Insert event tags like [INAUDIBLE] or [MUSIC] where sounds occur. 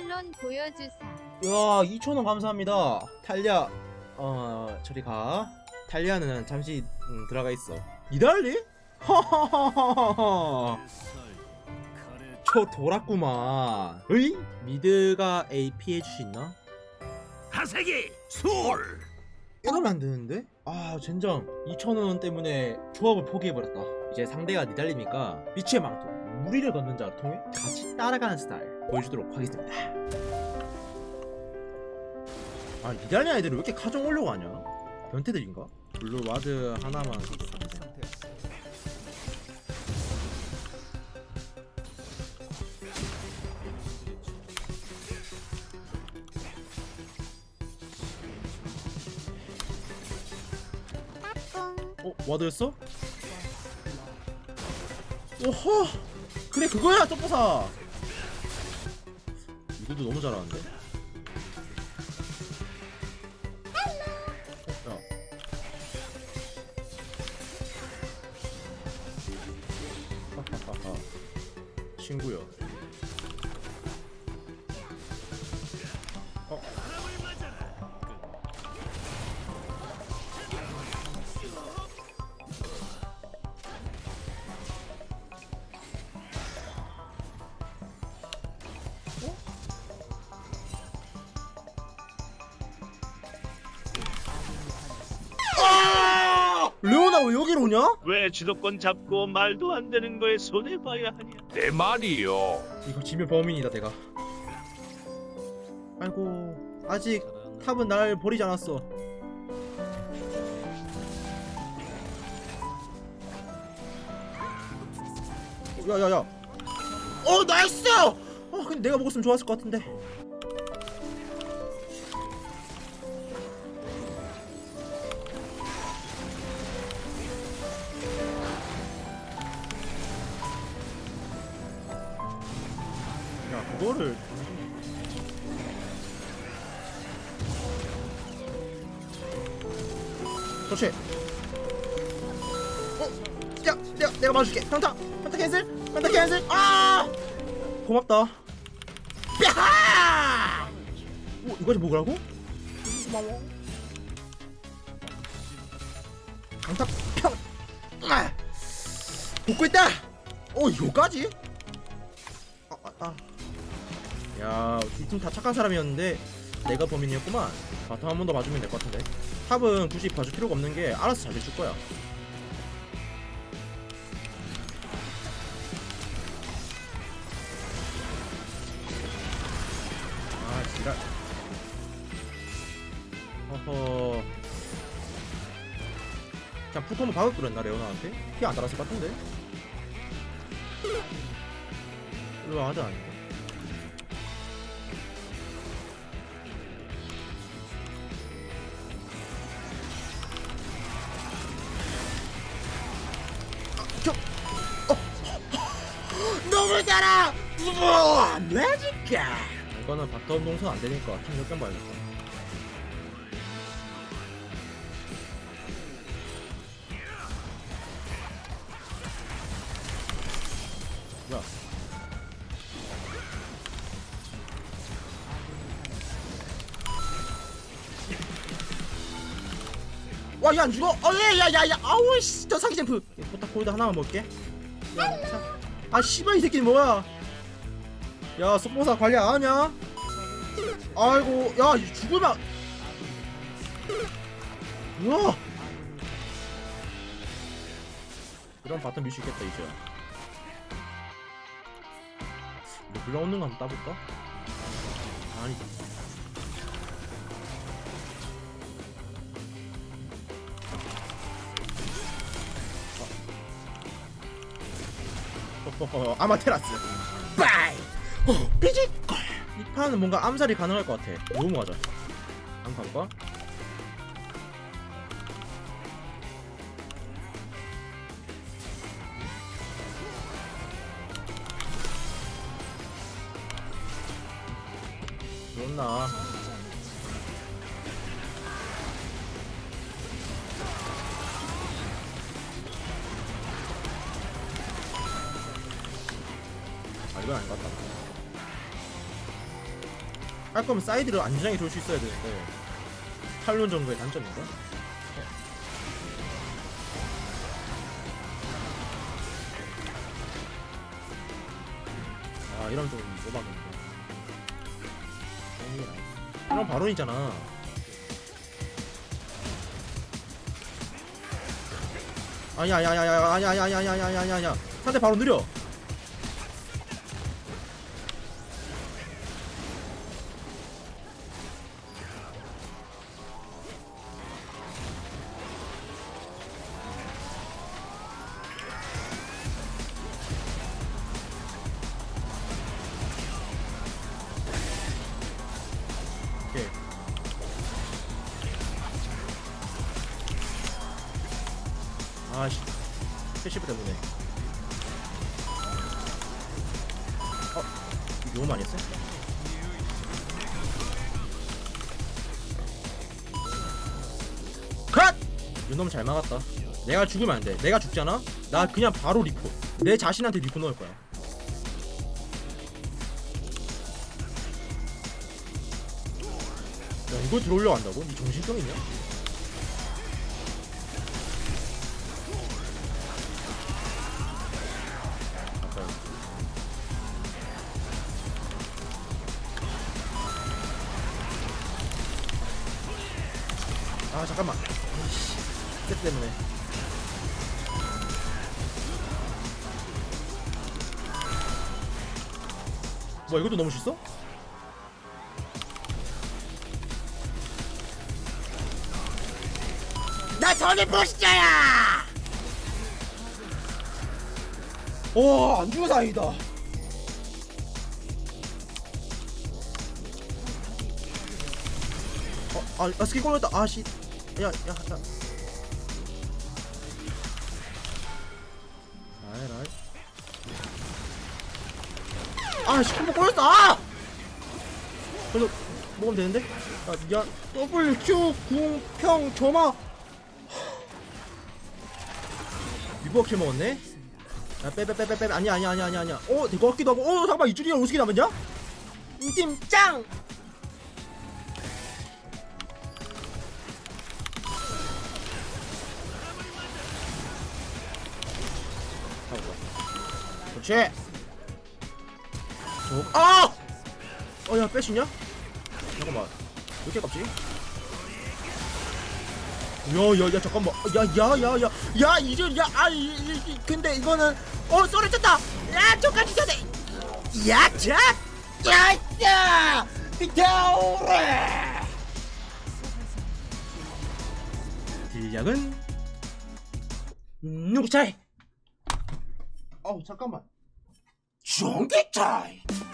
탈론 보여주사. 야 2,000원 감사합니다 탈리아 어 저리 가 탈리아는 잠시 음, 들어가 있어 니달리? 하하하하하 [LAUGHS] 저 돌았구만 으이? 미드가 A 피해줄 수 있나? 하세기 술 이러면 안 되는데? 아 젠장 2,000원 때문에 조합을 포기해버렸다 이제 상대가 니달리니까 빛의 망토 무리를 걷는 자를 통해 같이 따라가는 스타일 보여주도록 하겠습니다 아 니달리 아이들이 왜 이렇게 카정 올려고 하냐? 변태들인가? 블루 와드 하나만 어? 와드였어? 오호! 그래 그거야 점퍼사 이것도 너무 잘하는데 어, 야. [LAUGHS] 하하하하 친구요 나왜 여기로 오냐? 왜 주도권 잡고 말도 안 되는 거에 손해 봐야 하냐? 내 말이요. 이거 지면 범인이다 내가. 아이고 아직 탑은 날 버리지 않았어. 야야야. 어 나이스! 어 근데 내가 먹었으면 좋았을 것 같은데 그거를 그렇지 어? 야 내가 내가 맞을게 평타 평타 캔슬 평타 캔슬 아 고맙다 야 오, 이거 좀 먹으라고? 고마워 강타 평 아! 복구 있다 어 이거까지? 아, 아, 아. 야, 이팀 다 착한 사람이었는데 내가 범인이었구만. 바텀 한 번 더 봐주면 될 것 같은데. 탑은 굳이 봐줄 필요가 없는 게 알아서 잘 해줄 거야. 아, 지랄. 허허. 그냥 한번 박을 그랬나 레오나한테? 피 안 달았을 것 같은데? 이거 하자 아닌 너무 달아! 우와, 매직가! 이거는 바텀 동선 안 되니까 팀 역경 봐야겠다. 뭐야? 와, 얘 안 죽어? 어, 예, 야, 야, 야, 아우, 씨, 저 사기 잼프. 포탑 골드 하나만 먹게. 야, 자. 아, 씨발, 이 새끼는 뭐야? 야, 속보사 관리 안 하냐? 아이고, 야, 이 죽으면. 우와! 그럼 바텀 밀수 있겠다, 이제. 뭐 불러오는 거 한번 따볼까? 아니. 어허허, 아마테라스. 빠이! 어, 삐지 이 판은 뭔가 암살이 가능할 것 같아. 너무 한번 가볼까? 좋나 이건 아닌 것 같다. 할 거면 사이드를 안전하게 돌 수 있어야 되는데 탈론 정도의 단점인가? 아 이러면 좀 오바겠네 이런 아니야 아니야 아니야 아니야 아니야 아니야 아니야 아니야 아니야. 상대 바로 느려 아씨 패시브 때문에 어? 이거 너무 많이 했어? 컷! 이거 너무 잘 막았다 내가 죽으면 안돼 내가 죽잖아? 나 그냥 바로 리포 내 자신한테 리포 넣을 거야 야 이걸 들어올려 한다고? 니 정신병 있냐? 아 잠깐만 아이씨 셋 때문에 뭐야 이것도 너무 쉽어? 나 전에 보시자야! 오, 안 죽어 다행이다. 어, 아, 아 스킬 걸렸다. 아, 씨. 야, 야, 야. 아이, 아이. 아, 씨, 한번 걸렸어. 아! 그래도 먹으면 되는데? 야, 야, W, Q, 궁, 평, 점화. 리버킬 먹었네? 야, 빼, 빼, 빼, 빼, 빼. 아니야, 아니야, 아니야, 아니야. 어, 될것 같기도 하고. 어, 잠깐만, 이줄이랑 우승이 남았냐? 이팀 짱! 그렇지. 저, 아! 어, 야, 있냐? 잠깐만. 왜 이렇게 깝지? 야 야 야 잠깐만 야 야 야 야 야 이제 야 아 이, 이, 이, 근데 이거는 어 쏘리 쳤다 야 저까지 전에 야자 야야 비타오레 딜량은 누구 차이 어우 잠깐만 Jungle time!